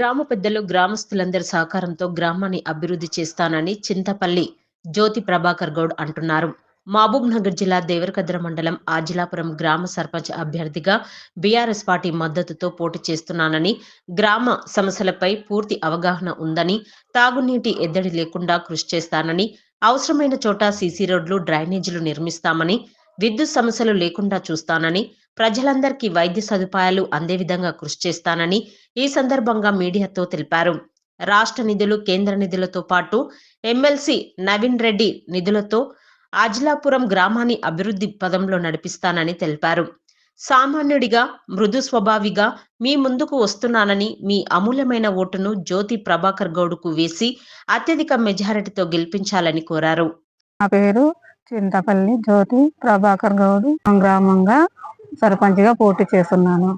గ్రామ పెద్దలు గ్రామస్తులందరి సహకారంతో గ్రామాన్ని అభివృద్ధి చేస్తానని చింతపల్లి జ్యోతి ప్రభాకర్ గౌడ్ అంటున్నారు. మహబూబ్ నగర్ జిల్లా దేవరకద్ర మండలం ఆజిలాపురం గ్రామ సర్పంచ్ అభ్యర్థిగా బీఆర్ఎస్ పార్టీ మద్దతుతో పోటీ చేస్తున్నానని గ్రామ సమస్యలపై పూర్తి అవగాహన ఉందని తాగునీటి ఎద్దడి లేకుండా కృషి చేస్తానని అవసరమైన చోట సీసీ రోడ్లు డ్రైనేజీలు నిర్మిస్తామని విద్యుత్ సమస్యలు లేకుండా చూస్తానని ప్రజలందరికీ వైద్య సదుపాయాలు అందే విధంగా కృషి చేస్తానని ఈ సందర్భంగా మీడియాతో తెలిపారు. రాష్ట్ర నిధులు కేంద్ర నిధులతో పాటు ఎమ్మెల్సీ నవీన్ రెడ్డి నిధులతో ఆజిలాపురం గ్రామాన్ని అభివృద్ధి పదంలో నడిపిస్తానని తెలిపారు. సామాన్యుడిగా మృదు స్వభావిగా మీ ముందుకు వస్తున్నానని మీ అమూల్యమైన ఓటును జ్యోతి ప్రభాకర్ గౌడ్కు వేసి అత్యధిక మెజారిటీతో గెలిపించాలని కోరారు. నా పేరు చింతపల్లి జ్యోతి ప్రభాకర్ గౌడ్ గ్రామంగా సర్పంచ్గా పోటీ చేస్తున్నాను.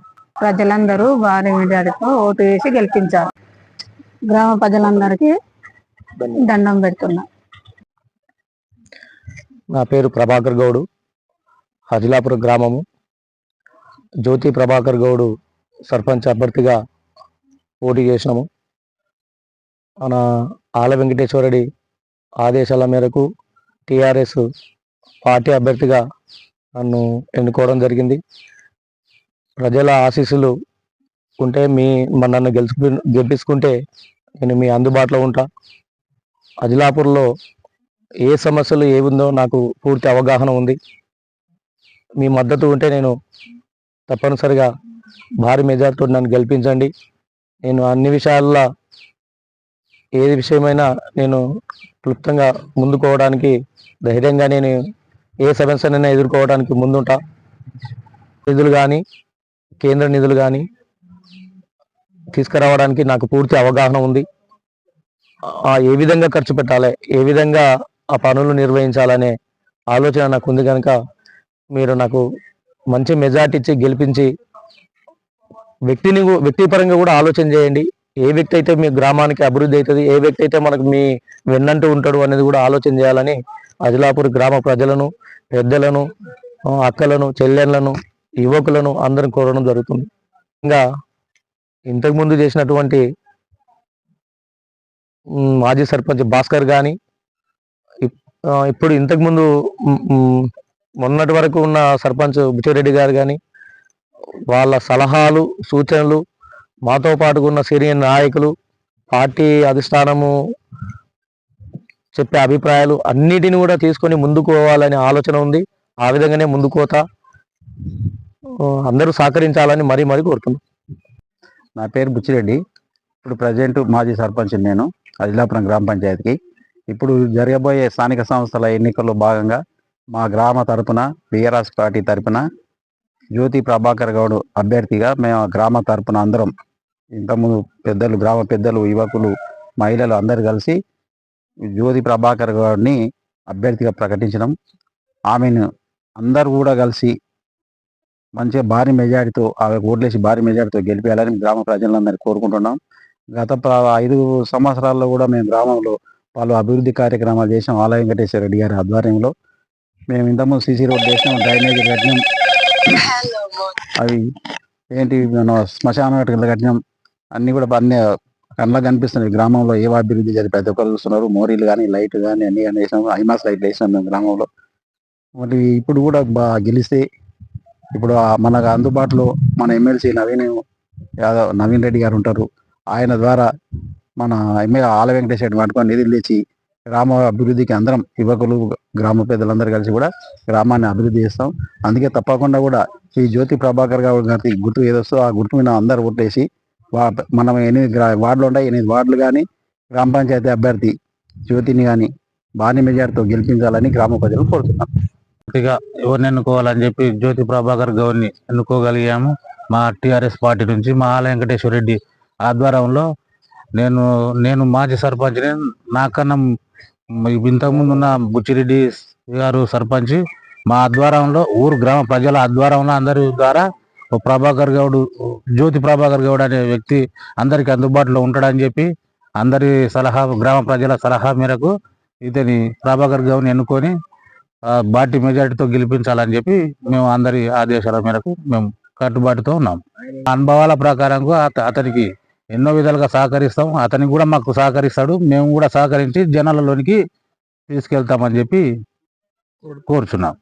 ప్రజలందరూ భారీ మెజారిటీతో ఓటు వేసి గెలిపించారు. గ్రామ ప్రజలందరికీ దండం పెడుతున్నా. నా పేరు ప్రభాకర్ గౌడు హజిలాపురం గ్రామము. జ్యోతి ప్రభాకర్ గౌడు సర్పంచ్ అభ్యర్థిగా పోటీ చేసినాము. మన ఆల వెంకటేశ్వరుడి ఆదేశాల మేరకు టిఆర్ఎస్ పార్టీ అభ్యర్థిగా నన్ను ఎన్నుకోవడం జరిగింది. ప్రజల ఆశీస్సులు ఉంటే మీ నన్ను గెలుచుకు గెలిపించుకుంటే నేను మీ అందుబాటులో ఉంటా. అజిలాపూర్లో ఏ సమస్యలు ఏ ఉందో నాకు పూర్తి అవగాహన ఉంది. మీ మద్దతు ఉంటే నేను తప్పనిసరిగా భారీ మెజార్టీతో నన్ను గెలిపించండి. నేను అన్ని విషయాల్లో ఏది విషయమైనా నేను క్లుప్తంగా ముందుకోవడానికి ధైర్యంగా నేను ఏ సమస్యనైనా ఎదుర్కోవడానికి ముందుంటా. నిధులు కానీ కేంద్ర నిధులు కానీ తీసుకురావడానికి నాకు పూర్తి అవగాహన ఉంది. ఆ ఏ విధంగా ఖర్చు పెట్టాలి ఏ విధంగా ఆ పనులు నిర్వహించాలనే ఆలోచన నాకు ఉంది కనుక మీరు నాకు మంచి మెజార్టీ ఇచ్చి గెలిపించి వ్యక్తిని వ్యక్తిపరంగా కూడా ఆలోచన చేయండి. ఏ వ్యక్తి అయితే మీ గ్రామానికి అభివృద్ధి అవుతుంది ఏ వ్యక్తి అయితే మనకు మీ వెన్నంటూ ఉంటాడు అనేది కూడా ఆలోచన చేయాలని అజిలాపూర్ గ్రామ ప్రజలను పెద్దలను అక్కలను చెల్లెళ్ళను యువకులను అందరం కోరడం జరుగుతుంది. ఇంకా ఇంతకుముందు చేసినటువంటి మాజీ సర్పంచ్ భాస్కర్ కానీ ఇప్పుడు ఇంతకుముందు మొన్నటి వరకు ఉన్న సర్పంచ్ బుచ్చిరెడ్డి గారు కానీ వాళ్ళ సలహాలు సూచనలు మాతో పాటు ఉన్న సీనియర్ నాయకులు పార్టీ అధిష్టానము చెప్పే అభిప్రాయాలు అన్నిటిని కూడా తీసుకొని ముందుకు పోవాలనే ఆలోచన ఉంది. ఆ విధంగానే ముందుకు అందరూ సహకరించాలని మరీ మరీ కోరుతున్నాం నా పేరు బుచ్చిరెడ్డి. ఇప్పుడు ప్రజెంట్ మాజీ సర్పంచ్ నేను అజిలాపురం గ్రామ పంచాయతీకి. ఇప్పుడు జరగబోయే స్థానిక సంస్థల ఎన్నికల్లో భాగంగా మా గ్రామ తరపున బీఆర్ఎస్ పార్టీ తరపున జ్యోతి ప్రభాకర్ గౌడ్ అభ్యర్థిగా మేము ఆ గ్రామ తరపున అందరం ఇంతకుముందు పెద్దలు గ్రామ పెద్దలు యువకులు మహిళలు అందరు కలిసి జ్యోతి ప్రభాకర్ గౌడ్ని అభ్యర్థిగా ప్రకటించడం ఆమెను అందరు కూడా కలిసి మంచిగా భారీ మెజారిటీతో ఆమె ఓట్లేసి భారీ మెజారిటీతో గెలిపేయాలని గ్రామ ప్రజలందరూ కోరుకుంటున్నాం. గత ఐదు సంవత్సరాల్లో కూడా మేము గ్రామంలో పలు అభివృద్ధి కార్యక్రమాలు చేసాం ఆలయ వెంకటేశ్వర రెడ్డి గారి ఆధ్వర్యంలో. మేము ఇంతకుముందు సీసీ రోడ్ చేసాం డ్రైనేజీ కట్టినాం. అవి ఏంటి మన శ్మశాన కట్టినాం. అన్ని కూడా అన్ని కళ్ళకు కనిపిస్తున్నాయి. గ్రామంలో ఏ అభివృద్ధి జరిగి ప్రతి ఒక్కరు చూస్తున్నారు. మోరీలు కానీ లైట్ కానీ అన్ని కానీ వేసాం ఐమాస్ లైట్లు వేసాం మేము గ్రామంలో. మరి ఇప్పుడు కూడా బాగా గెలిస్తే ఇప్పుడు మనకు అందుబాటులో మన ఎమ్మెల్సీ నవీన్ యాదవ్ నవీన్ రెడ్డి గారు ఉంటారు. ఆయన ద్వారా మన ఎమ్మెల్యే ఆల వెంకటేశ్వర రెడ్డి పట్టుకొని నిధులు తెచ్చి గ్రామ అభివృద్ధికి అందరం యువకులు గ్రామ పెద్దలందరూ కలిసి కూడా గ్రామాన్ని అభివృద్ధి చేస్తాం. అందుకే తప్పకుండా కూడా ఈ జ్యోతి ప్రభాకర్ గారి గారి గుర్తు ఏదొస్తో ఆ గుర్తు మీద అందరు ఓట్లేసి మనం ఎనిమిది గ్రా- వార్డులు ఉంటాయి ఎనిమిది వార్డులు కానీ గ్రామ పంచాయతీ అభ్యర్థి జ్యోతిని కానీ భారీ మెజార్టీతో గెలిపించాలని గ్రామ ప్రజలు కోరుతున్నాం పూర్తిగా ఎవరిని ఎన్నుకోవాలని చెప్పి జ్యోతి ప్రభాకర్ గౌడ్ని ఎన్నుకోగలిగాము. మా టీఆర్ఎస్ పార్టీ నుంచి మా ఆల వెంకటేశ్వర రెడ్డి ఆధ్వర్యంలో నేను నేను మాజీ సర్పంచ్ని నాకన్నా ఇంతకుముందు ఉన్న బుచ్చిరెడ్డి గారు సర్పంచ్ మా ఆధ్వర్యంలో ఊరు గ్రామ ప్రజల ఆధ్వర్యంలో అందరి ద్వారా ప్రభాకర్ గౌడ్ జ్యోతి ప్రభాకర్ గౌడ్ అనే వ్యక్తి అందరికి అందుబాటులో ఉంటాడని చెప్పి అందరి సలహా గ్రామ ప్రజల సలహా మేరకు ఇతని ప్రభాకర్ గౌడ్ని ఎన్నుకొని బాటి మెజారిటీతో గెలిపించాలని చెప్పి మేము అందరి ఆదేశాల మేరకు మేము కట్టుబాటుతో ఉన్నాం. అనుభవాల ప్రకారంగా అత- అతనికి ఎన్నో విధాలుగా సహకరిస్తాం. అతనికి కూడా మాకు సహకరిస్తాడు. మేము కూడా సహకరించి జనాలలోనికి తీసుకెళ్తామని చెప్పి కోరుచున్నాం.